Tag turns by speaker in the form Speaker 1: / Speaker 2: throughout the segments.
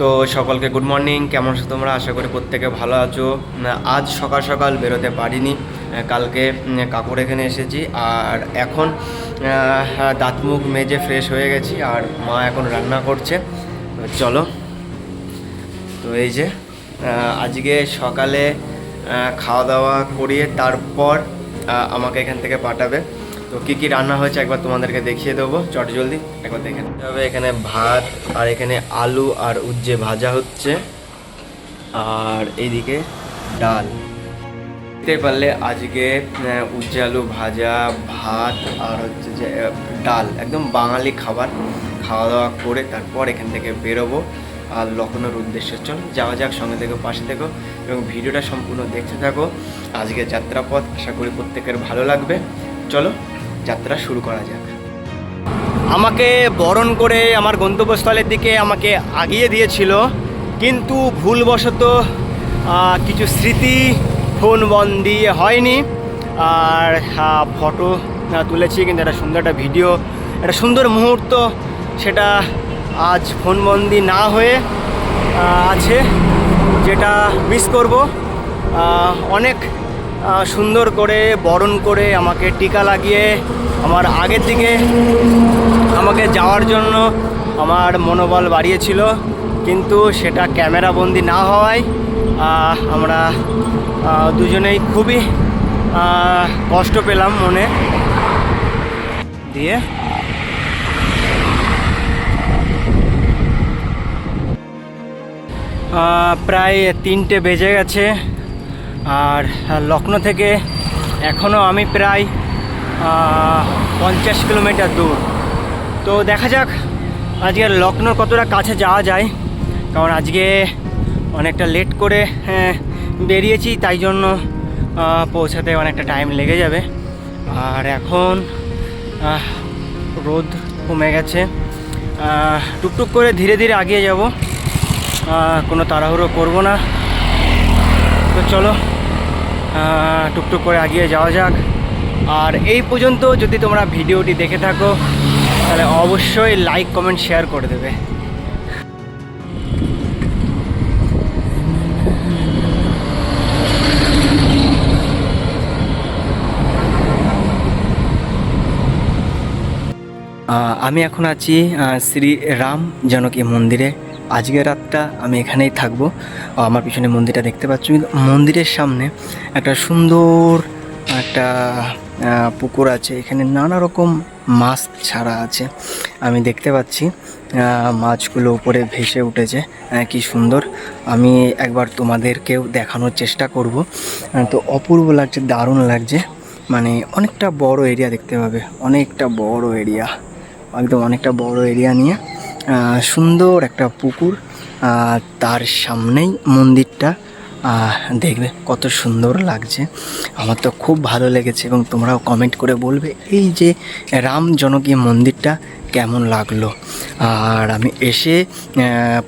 Speaker 1: তো সকলকে good morning কেমন আছো তোমরা? আশা করি প্রত্যেকে ভালো আছো। আজ সকাল সকাল বেরোতে পারিনি। কালকে কাকুর এখানে এসেছি। আর এখন দাঁত মুখ মেজে ফ্রেশ হয়ে গেছি। আর মা এখন রান্না করছে। চলো। তো এই যে আজকে সকালে খাওয়া দাওয়া করিয়ে তারপর আমাকে এখান থেকে পাঠাবে। তো কী কী রান্না হয়েছে একবার তোমাদেরকে দেখিয়ে দেবো। চট জলদি, একবার দেখে নিতে হবে এখানে ভাত আর এখানে আলু আর উজ্জে ভাজা হচ্ছে। আর এইদিকে ডাল। দেখতে পারলে আজকে উজ্জে আলু ভাজা, ভাত আর হচ্ছে যে ডাল। একদম বাঙালি খাবার। খাওয়া দাওয়া করে তারপর এখান থেকে বেরোবো। আর লখনৌর উদ্দেশ্যে চল, যাওয়া যাক, সঙ্গে থেকে, পাশে থেকো এবং ভিডিওটা সম্পূর্ণ দেখতে থাকো। আজকে যাত্রাপথ আশা করি প্রত্যেকের ভালো লাগবে। চলো যাত্রা শুরু করা যাক। আমাকে বরণ করে আমার গন্তব্যস্থলের দিকে আমাকে আগিয়ে দিয়েছিল, কিন্তু ভুলবশত কিছু স্মৃতি ফোন বন্দি হয়নি। আর ফটো তুলেছি, কিন্তু একটা সুন্দর একটা ভিডিও, একটা সুন্দর মুহূর্ত সেটা আজ ফোনবন্দি না হয়ে আছে, যেটা মিস করব। অনেক সুন্দর করে, বরণ করে আমাকে টিকা লাগিয়ে আমার আগের দিকে আমাকে যাওয়ার জন্য আমার মনোবল বাড়িয়েছিল, কিন্তু সেটা ক্যামেরা বন্দি না হওয়ায় আমরা দুজনেই খুবই কষ্ট পেলাম মনে দিয়ে। প্রায় তিনটে বেজে গেছে, আর লখনৌ থেকে এখনও আমি প্রায় পঞ্চাশ কিলোমিটার দূর। তো দেখা যাক আজকে লখনৌর কতটা কাছে যাওয়া যায় কারণ আজকে অনেকটা লেট করে হ্যাঁ, বেরিয়েছি তাই জন্য পৌঁছাতে অনেকটা টাইম লেগে যাবে। আর এখন রোদ কমে গেছে। টুকটুক করে ধীরে ধীরে এগিয়ে যাব। কোনো তাড়াহুড়ো করব না। তো চলো টুকটুক করে এগিয়ে যাওয়া যাক। আর এই পর্যন্ত যদি তোমরা ভিডিওটি দেখে থাকো, তাহলে অবশ্যই লাইক কমেন্ট শেয়ার করে দেবে। আমি এখন আছি শ্রী রাম জানকী মন্দিরে। আজকের রাতটা আমি এখানেই থাকব। আমার পিছনে মন্দিরটা দেখতে পাচ্ছ। মন্দিরের সামনে একটা সুন্দর একটা পুকুর আছে। এখানে নানা রকম মাছ ছাড়া আছে। আমি দেখতে পাচ্ছি মাছগুলো উপরে ভেসে উঠেছে। কি সুন্দর। আমি একবার তোমাদেরকেও দেখানোর চেষ্টা করব। তো অপূর্ব লাগছে, দারুণ লাগছে। মানে অনেকটা বড় এরিয়া দেখতে পাবে। অনেকটা বড় এরিয়া। একদম অনেকটা বড় এরিয়া নিয়ে সুন্দর একটা পুকুর। তার সামনেই মন্দিরটা। দেখবে কত সুন্দর লাগছে। আমার তো খুব ভালো লেগেছে এবং তোমরাও কমেন্ট করে বলবে, এই যে রাম জনকী মন্দিরটা কেমন লাগল? আর আমি এসে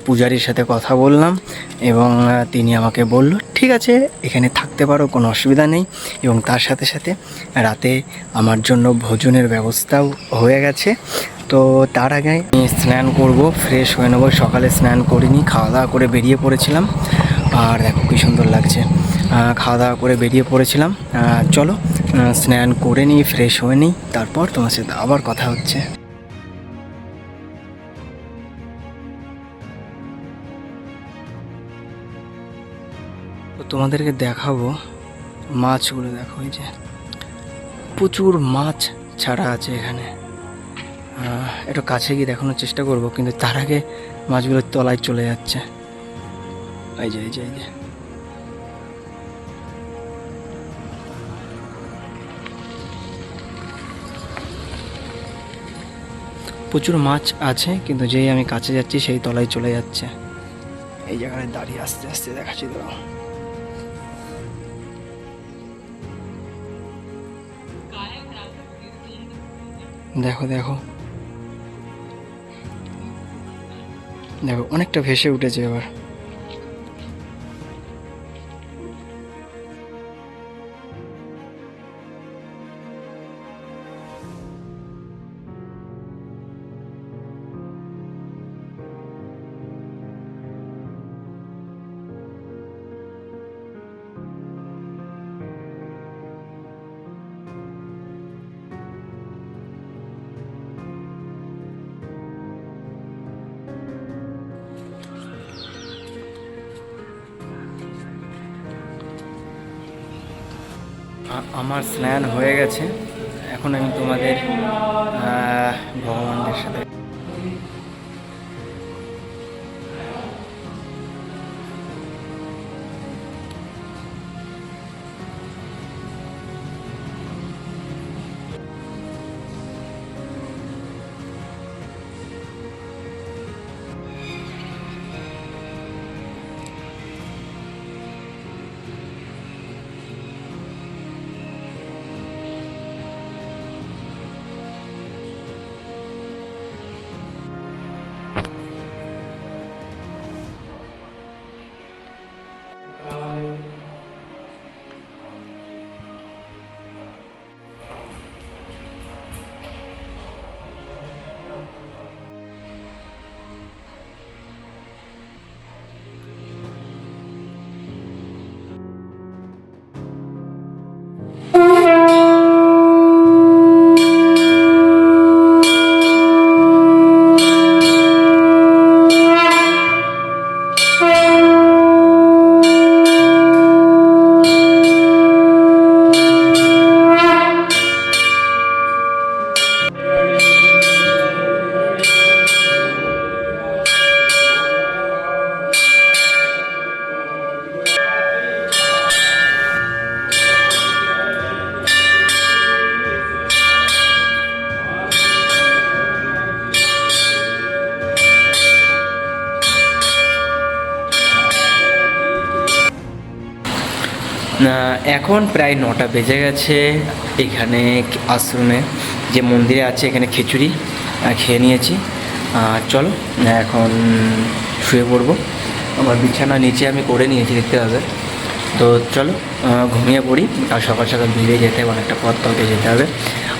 Speaker 1: পূজারীর সাথে কথা বললাম এবং তিনি আমাকে বলল, ঠিক আছে, এখানে থাকতে পারো, কোনো অসুবিধা নেই। এবং তার সাথে সাথে রাতে আমার জন্য ভোজনের ব্যবস্থাও হয়ে গেছে। তো তার আগে আমি স্নান করব, ফ্রেশ হয়ে নেব। সকালে স্নান করিনি খাওয়া দাওয়া করে বেরিয়ে পড়েছিলাম। আর দেখো কী সুন্দর লাগছে। খাওয়া দাওয়া করে বেরিয়ে পড়েছিলাম। চলো স্নান করে নিই ফ্রেশ হয়ে নিই, তারপর তোমার সাথে আবার কথা হচ্ছে। তো তোমাদেরকে দেখাবো মাছগুলো, দেখো এই যে। প্রচুর মাছ ছাড়া আছে এখানে। একটু কাছে গিয়ে দেখানোর চেষ্টা করব, কিন্তু তার আগে মাছগুলোর তলায় চলে যাচ্ছে। প্রচুর মাছ আছে, কিন্তু যেই আমি কাছে যাচ্ছি, সেই তলায় চলে যাচ্ছে। এই জায়গায় দাঁড়িয়ে আস্তে আস্তে দেখাচ্ছি তো দেখো দেখো। দেখো, অনেকটা ভেসে উঠেছে এবার। আমার স্নান হয়ে গেছে। এখন আমি তোমাদের ভগবানের সাথে এখন প্রায় নটা বেজে গেছে এখানে আশ্রমে। যে মন্দিরে আছে এখানে খিচুড়ি খেয়ে নিয়েছি। আর চলো, এখন শুয়ে পড়ব। আমার বিছানা নিচে আমি করে নিয়েছি, দেখতে হবে তো চলো ঘুমিয়ে পড়ি। আর সকাল সকাল বেরিয়ে যেতে হবে, অনেকটা পথ পথে যেতে হবে।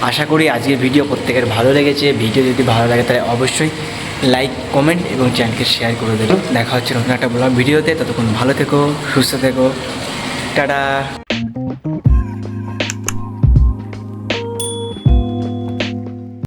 Speaker 1: আশা করি আজকের ভিডিও প্রত্যেকের ভালো লেগেছে। ভিডিও যদি ভালো লাগে, তাহলে অবশ্যই লাইক, কমেন্ট এবং চ্যানেলকে শেয়ার করে দেবো দেখা হচ্ছে নতুন একটা ব্লগ ভিডিওতে। ততক্ষণ ভালো থেকো, সুস্থ থেকো। Ta-da!